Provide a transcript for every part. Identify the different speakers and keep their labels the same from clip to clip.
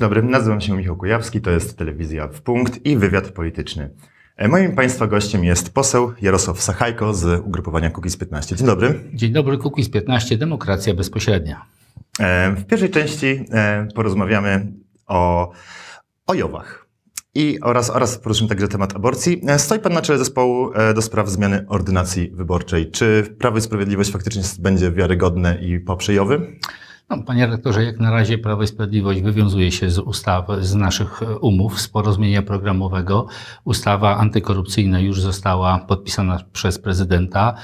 Speaker 1: Dzień dobry, nazywam się Michał Kujawski, to jest telewizja w punkt i wywiad polityczny. E, Moim Państwa gościem jest poseł Jarosław Sachajko z ugrupowania Kukiz 15. Dzień dobry.
Speaker 2: Dzień dobry, Kukiz 15, demokracja bezpośrednia.
Speaker 1: E, W pierwszej części e, porozmawiamy o, o Jowach i oraz, oraz poruszymy także temat aborcji. Stoi Pan na czele zespołu do spraw zmiany ordynacji wyborczej. Czy Prawo i Sprawiedliwość faktycznie będzie wiarygodne i poprze Jowy?
Speaker 2: No, panie rektorze, jak na razie Prawo i Sprawiedliwość wywiązuje się z ustaw, z naszych e, umów, z porozumienia programowego. Ustawa antykorupcyjna już została podpisana przez prezydenta.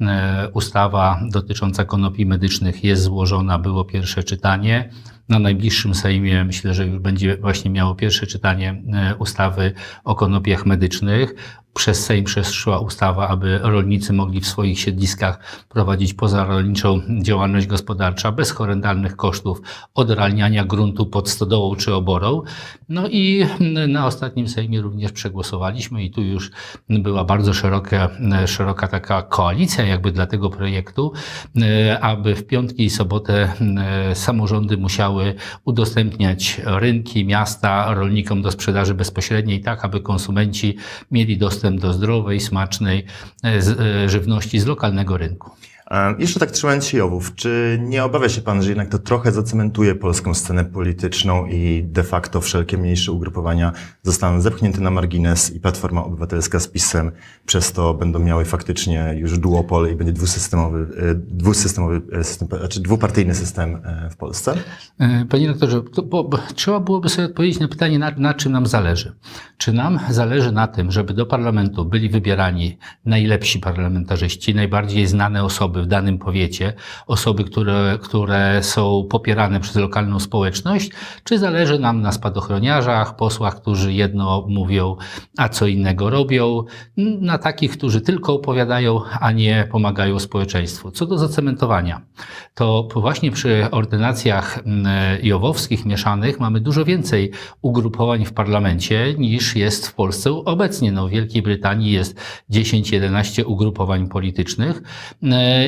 Speaker 2: E, Ustawa dotycząca konopi medycznych jest złożona, było pierwsze czytanie. Na najbliższym Sejmie myślę, że już będzie właśnie miało pierwsze czytanie e, ustawy o konopiach medycznych. Przez Sejm przeszła ustawa, aby rolnicy mogli w swoich siedliskach prowadzić pozarolniczą działalność gospodarcza bez horrendalnych kosztów odralniania gruntu pod stodołą czy oborą. No i na ostatnim Sejmie również przegłosowaliśmy i tu już była bardzo szeroka, szeroka taka koalicja jakby dla tego projektu, aby w piątki i sobotę e, samorządy musiały udostępniać rynki, miasta rolnikom do sprzedaży bezpośredniej, tak aby konsumenci mieli dostęp do zdrowej, smacznej e, e, żywności z lokalnego rynku.
Speaker 1: E, Jeszcze tak trzymając się Jowów, czy nie obawia się Pan, że jednak to trochę zacementuje polską scenę polityczną i de facto wszelkie mniejsze ugrupowania zostaną zepchnięte na margines i Platforma Obywatelska z PiSem przez to będą miały faktycznie już duopol i będzie dwusystemowy, e, dwusystemowy e, system, znaczy dwupartyjny system w Polsce?
Speaker 2: Panie doktorze, to, bo, bo, trzeba byłoby sobie odpowiedzieć na pytanie, na, na czym nam zależy. Czy nam zależy na tym, żeby do parlamentu byli wybierani najlepsi parlamentarzyści, najbardziej znane osoby w danym powiecie, osoby, które, które są popierane przez lokalną społeczność, czy zależy nam na spadochroniarzach, posłach, którzy jedno mówią, a co innego robią, na takich, którzy tylko opowiadają, a nie pomagają społeczeństwu. Co do zacementowania, to właśnie przy ordynacjach mm, jowowskich mieszanych mamy dużo więcej ugrupowań w parlamencie niż jest w Polsce obecnie. No, w Wielkiej Brytanii jest 10-11 ugrupowań politycznych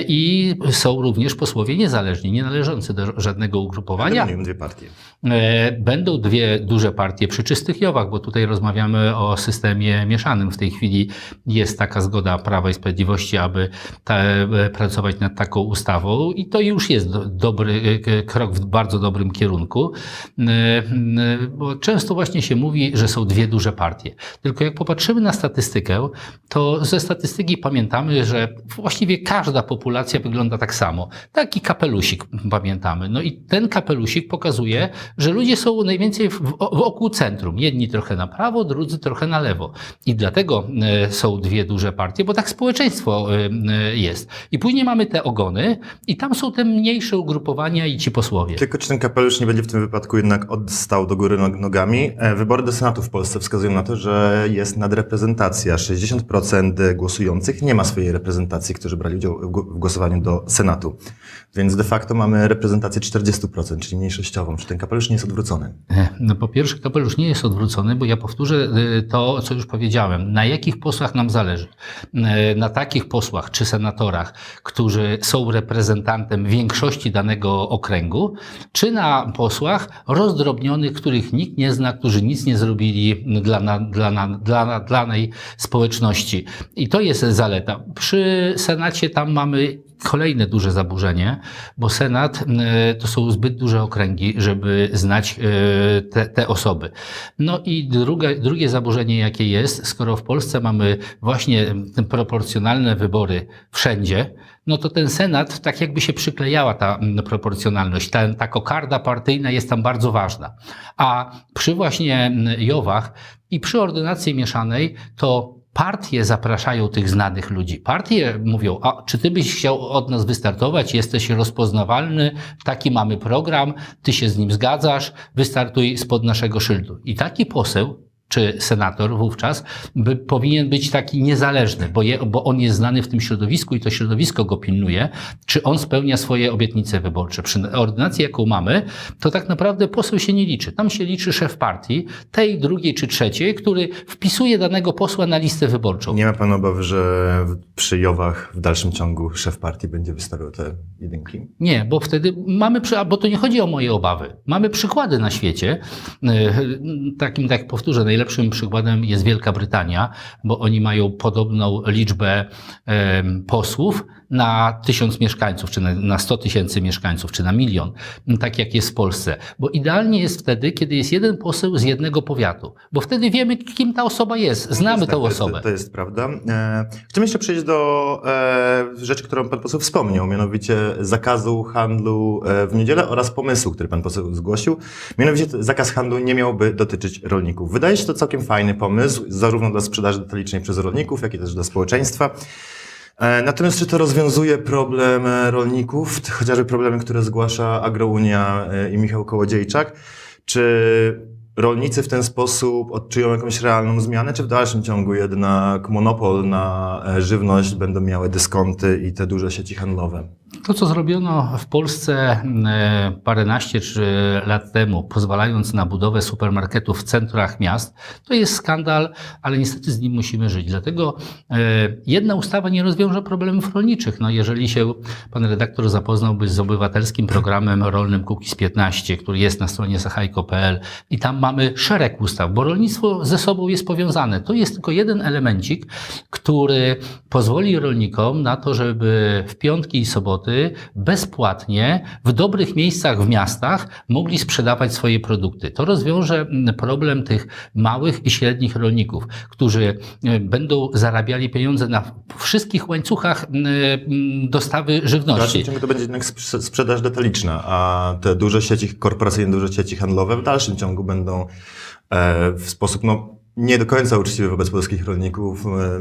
Speaker 2: i są również posłowie niezależni, nie należący do żadnego ugrupowania.
Speaker 1: Dominują dwie partie.
Speaker 2: E, Będą dwie duże partie przy czystych Jowach, bo tutaj rozmawiamy o systemie mieszanym. W tej chwili jest taka zgoda Prawa i Sprawiedliwości, aby e, pracować nad taką ustawą i to już jest do, dobry e, krok w bardzo dobrym kierunku, bo często właśnie się mówi, że są dwie duże partie. Tylko jak popatrzymy na statystykę, to ze statystyki pamiętamy, że właściwie każda populacja wygląda tak samo. Taki kapelusik pamiętamy. No i ten kapelusik pokazuje, że ludzie są najwięcej wokół centrum. Jedni trochę na prawo, drudzy trochę na lewo. I dlatego e, są dwie duże partie, bo tak społeczeństwo e, e, jest. I później mamy te ogony i tam są te mniejsze ugrupowania i ci posłowie.
Speaker 1: Tylko czy ten kapelusz nie będzie w tym wypadku jednak odstał do góry nog- nogami? Wybory do Senatu w Polsce wskazują na to, że jest nadreprezentacja. 60% głosujących nie ma swojej reprezentacji, którzy brali udział w w głosowaniu do Senatu. Więc de facto mamy reprezentację 40%, czyli mniejszościową. Czy ten kapelusz nie jest odwrócony?
Speaker 2: E, No po pierwsze, kapelusz nie jest odwrócony, bo ja powtórzę y, to, co już powiedziałem. Na jakich posłach nam zależy? E, Na takich posłach czy senatorach, którzy są reprezentantem większości danego okręgu, czy na posłach rozdrobnionych, których nikt nie zna, którzy nic nie zrobili dla, dla, dla, dla danej społeczności. I to jest zaleta. Przy Senacie tam mamy kolejne duże zaburzenie, bo Senat e, to są zbyt duże okręgi, żeby znać e, te, te osoby. No i drugie, drugie zaburzenie, jakie jest, skoro w Polsce mamy właśnie proporcjonalne wybory wszędzie, no to ten Senat tak jakby się przyklejała ta proporcjonalność. Ta, ta kokarda partyjna jest tam bardzo ważna. A przy właśnie Jowach i przy ordynacji mieszanej to Partie zapraszają tych znanych ludzi. Partie mówią, a czy ty byś chciał od nas wystartować, jesteś rozpoznawalny, taki mamy program, ty się z nim zgadzasz, wystartuj spod naszego szyldu. I taki poseł czy senator wówczas, by, powinien być taki niezależny, bo, je, bo on jest znany w tym środowisku i to środowisko go pilnuje, czy on spełnia swoje obietnice wyborcze. Przy ordynacji, jaką mamy, to tak naprawdę poseł się nie liczy. Tam się liczy szef partii, tej, drugiej czy trzeciej, który wpisuje danego posła na listę wyborczą.
Speaker 1: Nie ma pan obaw, że przy Jowach w dalszym ciągu szef partii będzie wystawiał te jedynki?
Speaker 2: Nie, bo wtedy mamy, bo to nie chodzi o moje obawy. Mamy przykłady na świecie. E, Takim, tak powtórzę, najlepszym przykładem jest Wielka Brytania, bo oni mają podobną liczbę posłów na tysiąc mieszkańców, czy na, na 100 tysięcy mieszkańców, czy na milion, tak jak jest w Polsce. Bo idealnie jest wtedy, kiedy jest jeden poseł z jednego powiatu, bo wtedy wiemy, kim ta osoba jest, znamy
Speaker 1: Tak,
Speaker 2: tę
Speaker 1: to jest-
Speaker 2: osobę.
Speaker 1: To jest prawda. E, chciałbym jeszcze przejść do e, rzeczy, którą pan poseł wspomniał, mianowicie zakazu handlu e, w niedzielę oraz pomysłu, który pan poseł zgłosił. Mianowicie zakaz handlu nie miałby dotyczyć rolników. Wydaje się to całkiem fajny pomysł, zarówno dla sprzedaży detalicznej przez rolników, jak i też dla społeczeństwa. E, Natomiast czy to rozwiązuje problem e, rolników, chociażby problemy, które zgłasza Agrounia e, i Michał Kołodziejczak? Czy rolnicy w ten sposób odczują jakąś realną zmianę, czy w dalszym ciągu jednak monopol na żywność będą miały dyskonty i te duże sieci handlowe?
Speaker 2: To, co zrobiono w Polsce e, paręnaście czy lat temu, pozwalając na budowę supermarketów w centrach miast, to jest skandal, ale niestety z nim musimy żyć. Dlatego e, jedna ustawa nie rozwiąże problemów rolniczych. No, jeżeli się pan redaktor zapoznałby z obywatelskim programem rolnym Kukiz 15, który jest na stronie sachajko.pl i tam mamy szereg ustaw, bo rolnictwo ze sobą jest powiązane. To jest tylko jeden elemencik, który pozwoli rolnikom na to, żeby w piątki i soboty bezpłatnie w dobrych miejscach w miastach mogli sprzedawać swoje produkty. To rozwiąże mm, problem tych małych i średnich rolników, którzy e, będą zarabiali pieniądze na wszystkich łańcuchach mm, mm, dostawy
Speaker 1: W dalszym
Speaker 2: żywności.
Speaker 1: ciągu to będzie jednak sprze- sprzedaż detaliczna, a te duże sieci, korporacyjne duże sieci handlowe w dalszym ciągu będą e, w sposób no, nie do końca uczciwy wobec polskich rolników. e,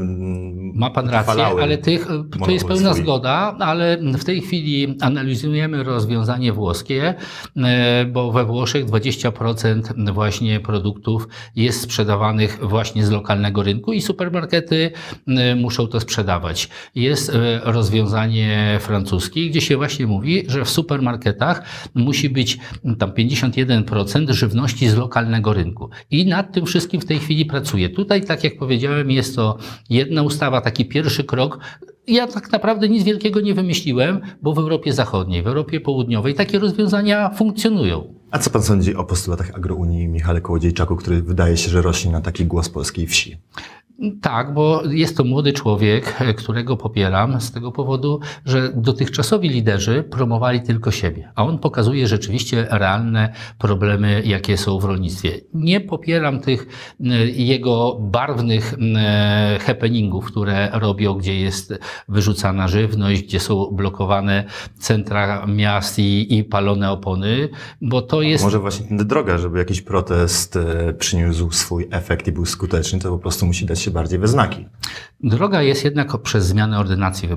Speaker 2: Ma pan rację, ale tych, to
Speaker 1: monopol
Speaker 2: jest pełna
Speaker 1: swój.
Speaker 2: zgoda, ale w tej chwili analizujemy rozwiązanie włoskie, e, bo we Włoszech 20% właśnie produktów jest sprzedawanych właśnie z lokalnego rynku i supermarkety e, muszą to sprzedawać. Jest e, rozwiązanie francuskie, gdzie się właśnie mówi, że w supermarketach musi być tam 51% żywności z lokalnego rynku. I nad tym wszystkim w tej chwili pracuje. Tutaj, tak jak powiedziałem, jest to jedna ustawa, taki pierwszy krok. Ja tak naprawdę nic wielkiego nie wymyśliłem, bo w Europie Zachodniej, w Europie Południowej takie rozwiązania funkcjonują.
Speaker 1: A co pan sądzi o postulatach Agrounii Michale Kołodziejczaku, który wydaje się, że rośnie na taki głos polskiej wsi?
Speaker 2: Tak, bo jest to młody człowiek, e, którego popieram z tego powodu, że dotychczasowi liderzy promowali tylko siebie, a on pokazuje rzeczywiście realne problemy, jakie są w rolnictwie. Nie popieram tych jego barwnych happeningów, które robią, gdzie jest wyrzucana żywność, gdzie są blokowane centra miast i, i palone opony, bo to jest...
Speaker 1: Może właśnie droga, żeby jakiś protest e, przyniósł swój efekt i był skuteczny, to po prostu musi dać się bardziej we znaki.
Speaker 2: Droga jest jednak przez zmianę ordynacji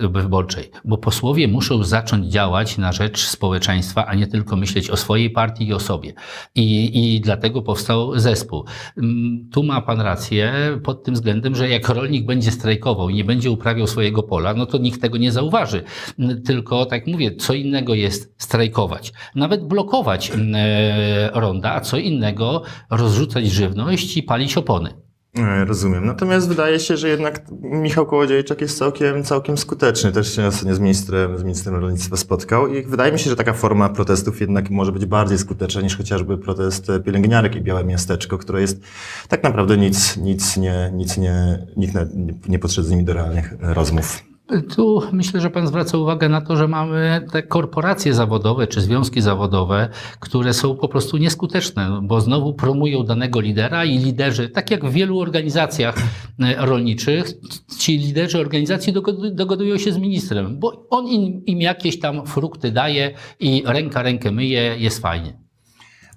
Speaker 2: wyborczej, bo posłowie muszą zacząć działać na rzecz społeczeństwa, a nie tylko myśleć o swojej partii i o sobie. I, i dlatego powstał zespół. Mm, Tu ma pan rację pod tym względem, że jak rolnik będzie strajkował i nie będzie uprawiał swojego pola, no to nikt tego nie zauważy. Mm, Tylko, tak mówię, co innego jest strajkować. Nawet blokować mm, e, ronda, a co innego rozrzucać żywność i palić opony.
Speaker 1: E, Rozumiem. Natomiast wydaje się, że jednak Michał Kołodziejczak jest całkiem, całkiem skuteczny. Też się ostatnio z ministrem, z ministrem rolnictwa spotkał i wydaje mi się, że taka forma protestów jednak może być bardziej skuteczna niż chociażby protest pielęgniarek i Białe Miasteczko, które jest tak naprawdę nic, nic nie, nic nie, nikt nie, nie podszedł z nimi do realnych rozmów.
Speaker 2: Tu myślę, że Pan zwraca uwagę na to, że mamy te korporacje zawodowe czy związki zawodowe, które są po prostu nieskuteczne, bo znowu promują danego lidera i liderzy, tak jak w wielu organizacjach e, rolniczych, ci liderzy organizacji dogadu- dogadują się z ministrem, bo on im, im jakieś tam frukty daje i ręka rękę myje, jest fajnie.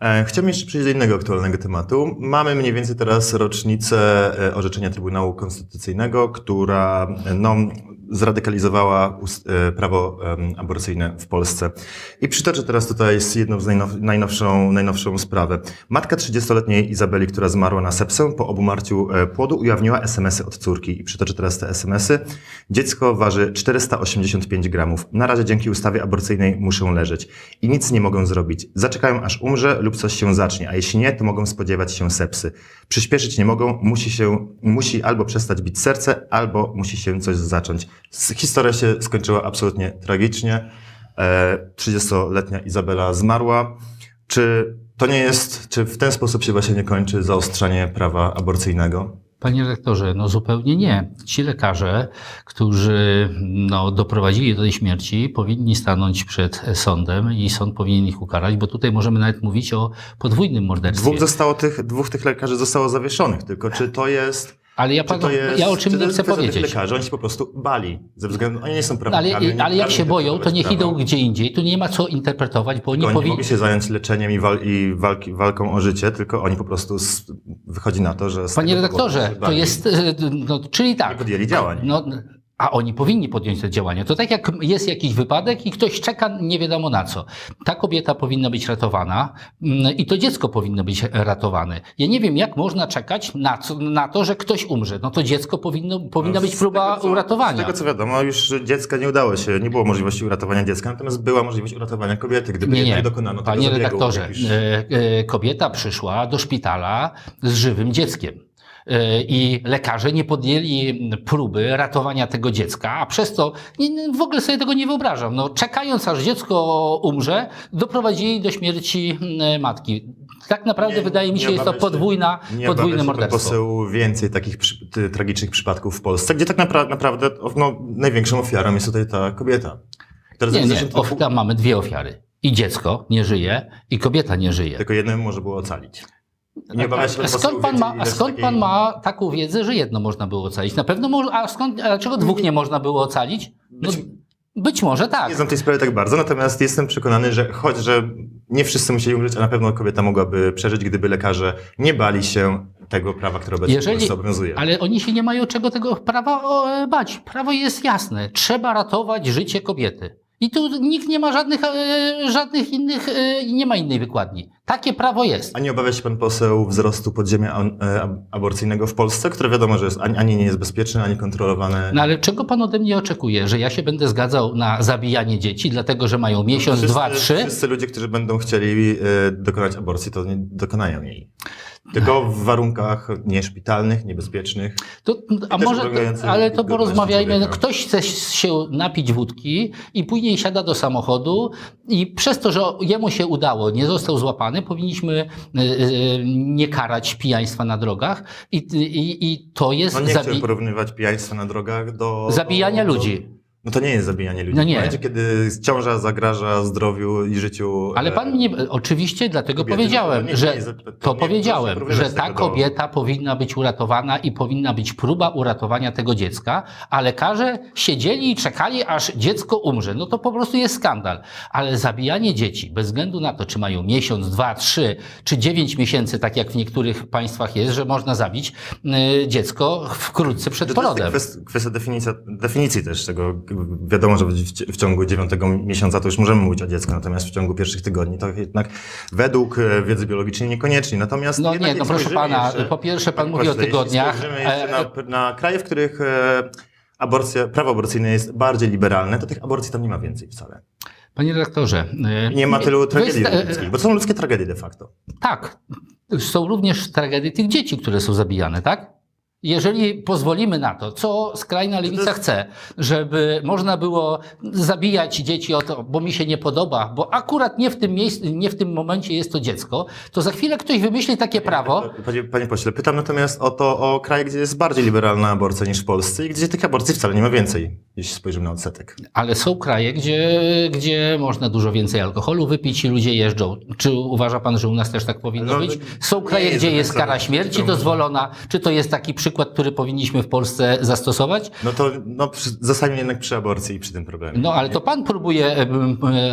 Speaker 1: E, Chciałbym jeszcze przejść do innego aktualnego tematu. Mamy mniej więcej teraz rocznicę e, orzeczenia Trybunału Konstytucyjnego, która e, no, zradykalizowała prawo aborcyjne w Polsce. I przytoczę teraz tutaj jedną z najnow- najnowszą, najnowszą sprawę. Matka 30-letniej Izabeli, która zmarła na sepsę po obumarciu płodu, ujawniła SMS-y od córki. I przytoczę teraz te SMS-y. Dziecko waży 485 gramów. Na razie dzięki ustawie aborcyjnej muszą leżeć. I nic nie mogą zrobić. Zaczekają aż umrze lub coś się zacznie, a jeśli nie, to mogą spodziewać się sepsy. Przyspieszyć nie mogą, musi się, musi albo przestać bić serce, albo musi się coś zacząć. Historia się skończyła absolutnie tragicznie. E, 30-letnia Izabela zmarła. Czy to nie jest, czy w ten sposób się właśnie nie kończy zaostrzanie prawa aborcyjnego?
Speaker 2: Panie rektorze, no zupełnie nie. Ci lekarze, którzy no, doprowadzili do tej śmierci, powinni stanąć przed sądem i sąd powinien ich ukarać, bo tutaj możemy nawet mówić o podwójnym morderstwie.
Speaker 1: Dwóch zostało tych, dwóch tych lekarzy zostało zawieszonych, tylko czy to jest
Speaker 2: Ale ja, panu,
Speaker 1: jest,
Speaker 2: ja o czym nie chcę powiedzieć.
Speaker 1: lekarzy, oni się po prostu bali. Ze względu, oni nie są
Speaker 2: Ale,
Speaker 1: prawnikami. nie
Speaker 2: ale jak się boją, to niech idą gdzie indziej. Tu nie ma co interpretować, bo oni
Speaker 1: Oni mogli się zająć leczeniem i, wal, i walki, walką o życie, tylko oni po prostu z, wychodzi na to, że.
Speaker 2: Panie redaktorze, to jest. e, No, czyli tak.
Speaker 1: Nie podjęli działań.
Speaker 2: No, a oni powinni podjąć te działania. To tak jak jest jakiś wypadek i ktoś czeka nie wiadomo na co. Ta kobieta powinna być ratowana mm, i to dziecko powinno być ratowane. Ja nie wiem, jak można czekać na, co, na to, że ktoś umrze. No to dziecko powinno, powinna
Speaker 1: No,
Speaker 2: być próba
Speaker 1: tego, co,
Speaker 2: uratowania.
Speaker 1: Z tego co wiadomo, już dziecka nie udało się, nie było możliwości uratowania dziecka, natomiast była możliwość uratowania kobiety, gdyby
Speaker 2: Nie, nie.
Speaker 1: dokonano tego
Speaker 2: Panie redaktorze,
Speaker 1: jak już-
Speaker 2: e, e, kobieta przyszła do szpitala z żywym dzieckiem. E, I lekarze nie podjęli próby ratowania tego dziecka, a przez to w ogóle sobie tego nie wyobrażam. No, czekając aż dziecko umrze, doprowadzili do śmierci mm, matki. Tak naprawdę
Speaker 1: Nie-
Speaker 2: wydaje mi się, jest to podwójna,
Speaker 1: Nie
Speaker 2: podwójne morderstwo.
Speaker 1: poseł więcej takich przy, ty, tragicznych przypadków w Polsce, gdzie tak napra- naprawdę no, największą ofiarą jest tutaj ta kobieta. Która
Speaker 2: Nie, nie, of, tam mamy dwie ofiary. I dziecko nie żyje, i kobieta nie żyje.
Speaker 1: Tylko jednemu może było ocalić. Nie obawia się
Speaker 2: A
Speaker 1: pan
Speaker 2: skąd pan, ma, a skąd pan ma taką wiedzę, że jedno można było ocalić? Na pewno, mo- a skąd, a dlaczego dwóch nie można było ocalić? No,
Speaker 1: Być-
Speaker 2: być może tak.
Speaker 1: Nie znam tej sprawy tak bardzo, natomiast jestem przekonany, że choć, że nie wszyscy musieli umrzeć, a na pewno kobieta mogłaby przeżyć, gdyby lekarze nie bali się tego prawa, które obecnie
Speaker 2: Jeżeli-
Speaker 1: obowiązuje.
Speaker 2: Ale oni się nie mają czego tego prawa e, bać. Prawo jest jasne. Trzeba ratować życie kobiety. I tu nikt nie ma żadnych, e, żadnych innych, e, nie ma innej wykładni. Takie prawo jest.
Speaker 1: A nie obawia się pan poseł wzrostu podziemia e, ab- aborcyjnego w Polsce, które wiadomo, że jest ani, nie jest bezpieczne, ani kontrolowane.
Speaker 2: No ale czego pan ode mnie oczekuje? Że ja się będę zgadzał na zabijanie dzieci, dlatego że mają miesiąc,
Speaker 1: wszyscy,
Speaker 2: dwa, trzy?
Speaker 1: Wszyscy ludzie, którzy będą chcieli dokonać aborcji, to nie dokonają jej. Tylko w warunkach nieszpitalnych, niebezpiecznych.
Speaker 2: To, a może, ale to porozmawiajmy. No,
Speaker 1: człowieka.
Speaker 2: ktoś chce się napić wódki i później siada do samochodu i przez to, że jemu się udało, nie został złapany, powinniśmy y, y, nie karać pijaństwa na drogach i, i, i to jest
Speaker 1: No nie chcę porównywać pijaństwa na drogach do...
Speaker 2: zabijania
Speaker 1: do,
Speaker 2: ludzi.
Speaker 1: No to nie jest zabijanie ludzi.
Speaker 2: No nie.
Speaker 1: W momencie, kiedy ciąża zagraża zdrowiu i życiu...
Speaker 2: Ale
Speaker 1: e,
Speaker 2: pan mnie, oczywiście dlatego
Speaker 1: kobiety,
Speaker 2: powiedziałem,
Speaker 1: no to nie-
Speaker 2: że
Speaker 1: nie jest- to
Speaker 2: to
Speaker 1: nie-
Speaker 2: powiedziałem, że ta
Speaker 1: tego do-
Speaker 2: kobieta powinna być uratowana i powinna być próba uratowania tego dziecka, a lekarze siedzieli i czekali, aż dziecko umrze. No to po prostu jest skandal. Ale zabijanie dzieci, bez względu na to, czy mają miesiąc, dwa, trzy, czy dziewięć miesięcy, tak jak w niektórych państwach jest, że można zabić y, dziecko wkrótce przed
Speaker 1: To jest
Speaker 2: porodem.
Speaker 1: kwest- kwestia definicja, definicji też tego. Wiadomo, że w, ciągu dziewiątego miesiąca to już możemy mówić o dziecku, natomiast w ciągu pierwszych tygodni to jednak według e, wiedzy biologicznej niekoniecznie. Natomiast
Speaker 2: No nie, no proszę pana,
Speaker 1: jeszcze-
Speaker 2: po pierwsze pan
Speaker 1: Panie
Speaker 2: mówi o tygodniach.
Speaker 1: spojrzymy jeszcze
Speaker 2: e,
Speaker 1: na, na kraje, w których e, aborcja, prawo aborcyjne jest bardziej liberalne, to tych aborcji tam nie ma więcej wcale.
Speaker 2: Panie redaktorze.
Speaker 1: Nie ma tylu tragedii
Speaker 2: wysta-
Speaker 1: ludzkich, bo to są ludzkie tragedie de facto.
Speaker 2: Tak, są również tragedie tych dzieci, które są zabijane, tak? Jeżeli pozwolimy na to, co skrajna lewica chce, żeby można było zabijać dzieci o to, bo mi się nie podoba, bo akurat nie w tym miejscu, nie w tym momencie jest to dziecko, to za chwilę ktoś wymyśli takie prawo,
Speaker 1: Panie, panie pośle, pytam natomiast o to, o kraje, gdzie jest bardziej liberalna aborcja niż w Polsce i gdzie tych aborcji wcale nie ma więcej, jeśli spojrzymy na odsetek.
Speaker 2: ale są kraje, gdzie, gdzie można dużo więcej alkoholu wypić i ludzie jeżdżą. Czy uważa pan, że u nas też tak powinno
Speaker 1: No,
Speaker 2: być?
Speaker 1: no,
Speaker 2: Są kraje,
Speaker 1: jest
Speaker 2: gdzie
Speaker 1: tak
Speaker 2: jest kara śmierci dozwolona? Czy to jest taki przykład przykład, który powinniśmy w Polsce zastosować?
Speaker 1: No to no, jednak przy aborcji i przy tym problemie.
Speaker 2: No ale to pan próbuje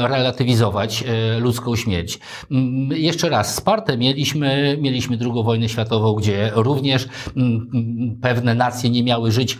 Speaker 2: relatywizować e, ludzką śmierć. Mm, Jeszcze raz, Spartę mieliśmy, mieliśmy drugą wojnę światową, gdzie również mm, mm, pewne nacje nie miały żyć,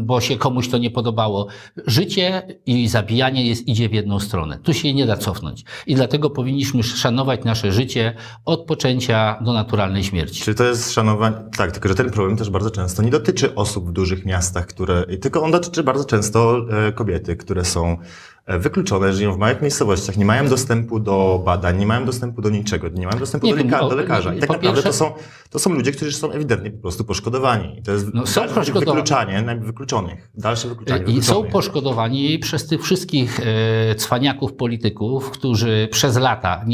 Speaker 2: bo się komuś to nie podobało. Życie i zabijanie jest, idzie w jedną stronę. Tu się nie da cofnąć. I dlatego powinniśmy szanować nasze życie od poczęcia do naturalnej śmierci.
Speaker 1: Czy to jest szanowanie? Tak, tylko że ten problem też bardzo często nie dotyczy osób w dużych miastach, które. Tylko on dotyczy bardzo często e, kobiety, które są wykluczone, żyją w małych miejscowościach, nie mają dostępu do badań, nie mają dostępu do niczego, nie mają dostępu
Speaker 2: Nie
Speaker 1: do, leka- do lekarza. I tak naprawdę to są, to są ludzie, którzy są ewidentnie po prostu poszkodowani. I to jest
Speaker 2: No, są
Speaker 1: wykluczanie wykluczonych. Dalsze wykluczanie
Speaker 2: I są poszkodowani przez tych wszystkich e, cwaniaków polityków, którzy przez lata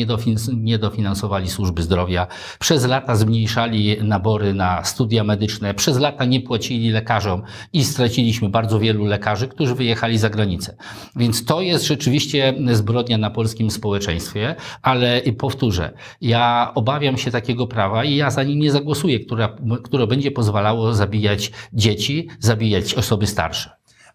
Speaker 2: nie dofinansowali służby zdrowia, przez lata zmniejszali nabory na studia medyczne, przez lata nie płacili lekarzom i straciliśmy bardzo wielu lekarzy, którzy wyjechali za granicę. Więc to jest rzeczywiście zbrodnia na polskim społeczeństwie, ale powtórzę, ja obawiam się takiego prawa i ja za nim nie zagłosuję, która, które będzie pozwalało zabijać dzieci, zabijać osoby starsze.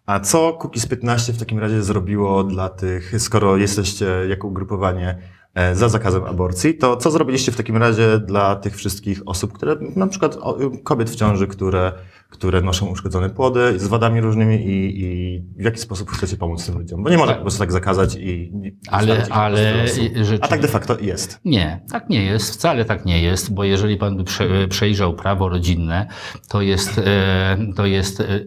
Speaker 1: A co Cookies 15 w takim razie zrobiło dla tych, skoro jesteście jako ugrupowanie e, za zakazem aborcji, to co zrobiliście w takim razie dla tych wszystkich osób, które, na przykład kobiet w ciąży, które, które noszą uszkodzone płody z wadami różnymi i, i w jaki sposób chcecie pomóc tym ludziom? Bo nie można po prostu tak zakazać i i
Speaker 2: Ale- ale
Speaker 1: A tak de facto jest.
Speaker 2: Nie, tak nie jest, wcale tak nie jest, bo jeżeli pan by prze, przejrzał prawo rodzinne, to jest, e, to jest e,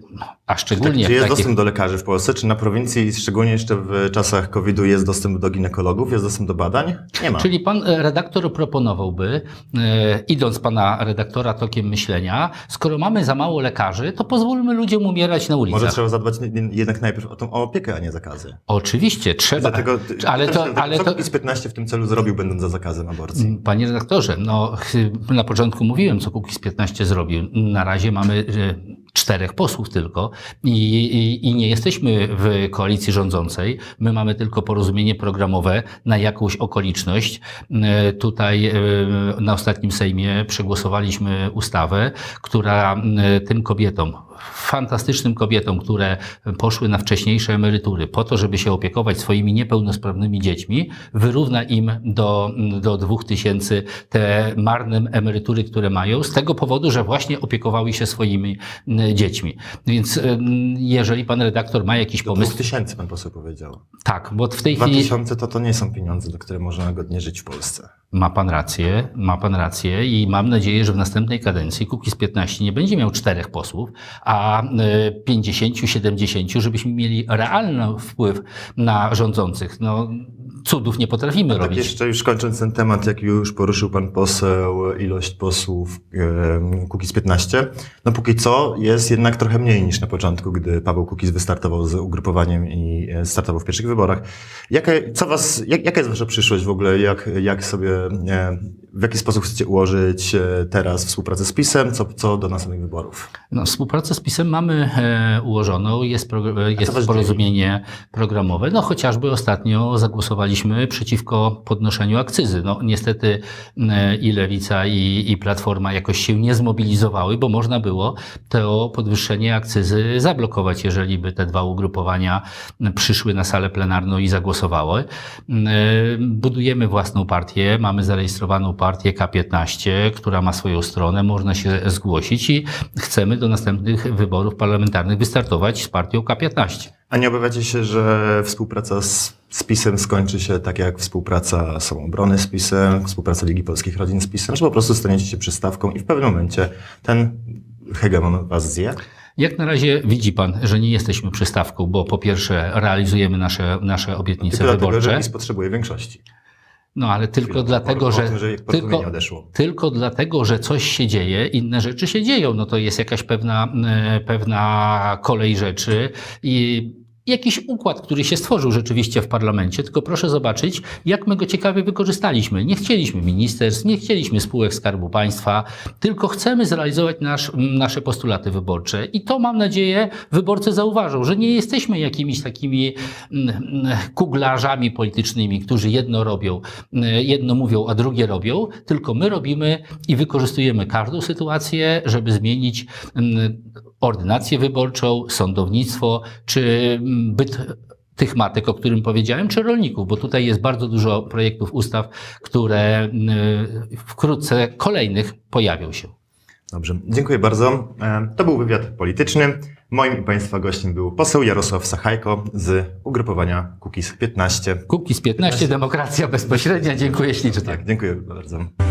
Speaker 2: a
Speaker 1: Tak,
Speaker 2: szczególnie
Speaker 1: czy
Speaker 2: w
Speaker 1: jest
Speaker 2: takich,
Speaker 1: dostęp do lekarzy w Polsce? Czy na prowincji, szczególnie jeszcze w czasach COVID-u, jest dostęp do ginekologów, jest dostęp do badań? Nie ma.
Speaker 2: Czyli pan e, redaktor proponowałby, e, idąc pana redaktora tokiem myślenia, skoro mamy za mało lekarzy, to pozwólmy ludziom umierać na ulicach.
Speaker 1: Może trzeba zadbać jednak najpierw o tą o opiekę, a nie zakazy.
Speaker 2: Oczywiście, trzeba.
Speaker 1: Dlatego,
Speaker 2: ale to, ale
Speaker 1: co
Speaker 2: to,
Speaker 1: PiS 15 w tym celu zrobił, będąc za zakazem aborcji?
Speaker 2: Panie redaktorze, no na początku mówiłem, co Kukiz 15 zrobił. Na razie mamy czterech posłów tylko i, i, i nie jesteśmy w koalicji rządzącej. My mamy tylko porozumienie programowe na jakąś okoliczność. E, Tutaj e, na ostatnim Sejmie przegłosowaliśmy ustawę, która e, tym kobietom, fantastycznym kobietom, które poszły na wcześniejsze emerytury po to, żeby się opiekować swoimi niepełnosprawnymi dziećmi, wyrówna im do, do 2000 te marne emerytury, które mają, z tego powodu, że właśnie opiekowały się swoimi dziećmi. Więc ym, jeżeli pan redaktor ma jakiś
Speaker 1: Do
Speaker 2: pomysł,
Speaker 1: 2000 pan poseł powiedział.
Speaker 2: tak, bo w tej chwili
Speaker 1: 2000 to to nie są pieniądze, do które można godnie żyć w Polsce.
Speaker 2: ma pan rację, ma pan rację i mam nadzieję, że w następnej kadencji Kukiz 15 nie będzie miał czterech posłów, a e, 50, 70, żebyśmy mieli realny wpływ na rządzących. No, cudów nie potrafimy
Speaker 1: Tak
Speaker 2: robić.
Speaker 1: jeszcze już kończąc ten temat, jak już poruszył pan poseł ilość posłów Kukiz 15, no póki co jest jednak trochę mniej niż na początku, gdy Paweł Kukiz wystartował z ugrupowaniem i e, startował w pierwszych wyborach. Jaka, co was, jak, jaka jest wasza przyszłość w ogóle? Jak, jak sobie, e, w jaki sposób chcecie ułożyć e, teraz współpracę z PiSem? Co, co do następnych wyborów?
Speaker 2: No, współpracę z PiSem mamy ułożoną, jest, pro, jest porozumienie programowe. No chociażby ostatnio zagłosowaliśmy przeciwko podnoszeniu akcyzy. No niestety e, i Lewica i, i Platforma jakoś się nie zmobilizowały, bo można było to podwyższenie akcyzy zablokować, jeżeli by te dwa ugrupowania przyszły na salę plenarną i zagłosowały. E, Budujemy własną partię, mamy zarejestrowaną partię K15, która ma swoją stronę, można się zgłosić i chcemy do następnych wyborów parlamentarnych wystartować z partią K15.
Speaker 1: A nie obawiacie się, że współpraca z, z PiSem skończy się tak jak współpraca Samoobrony z PiSem, współpraca Ligi Polskich Rodzin z PiSem, że po prostu staniecie się przystawką i w pewnym momencie ten hegemon was zje?
Speaker 2: Jak na razie widzi pan, że nie jesteśmy przystawką, bo po pierwsze realizujemy nasze, nasze obietnice
Speaker 1: Tylko dlatego, że
Speaker 2: wyborcze.
Speaker 1: PiS potrzebuje większości.
Speaker 2: No ale tylko
Speaker 1: Chwilę,
Speaker 2: dlatego, że,
Speaker 1: tym, że
Speaker 2: tylko, tylko dlatego, że coś się dzieje, inne rzeczy się dzieją. No to jest jakaś pewna, e, pewna kolej rzeczy i jakiś układ, który się stworzył rzeczywiście w parlamencie, tylko proszę zobaczyć, jak my go ciekawie wykorzystaliśmy. Nie chcieliśmy ministerstw, nie chcieliśmy spółek Skarbu Państwa, tylko chcemy zrealizować nasz, nasze postulaty wyborcze. I to mam nadzieję wyborcy zauważą, że nie jesteśmy jakimiś takimi mm, mm, kuglarzami politycznymi, którzy jedno robią, mm, jedno mówią, a drugie robią, tylko my robimy i wykorzystujemy każdą sytuację, żeby zmienić ordynację wyborczą, sądownictwo, czy byt tych matek, o którym powiedziałem, czy rolników, bo tutaj jest bardzo dużo projektów ustaw, które mm, wkrótce kolejnych pojawią się.
Speaker 1: Dobrze, dziękuję bardzo. E, To był wywiad polityczny. Moim i Państwa gościem był poseł Jarosław Sachajko z ugrupowania Kukiz 15.
Speaker 2: Kukiz 15, demokracja bezpośrednia. Dziękuję ślicznie.
Speaker 1: Tak, dziękuję bardzo.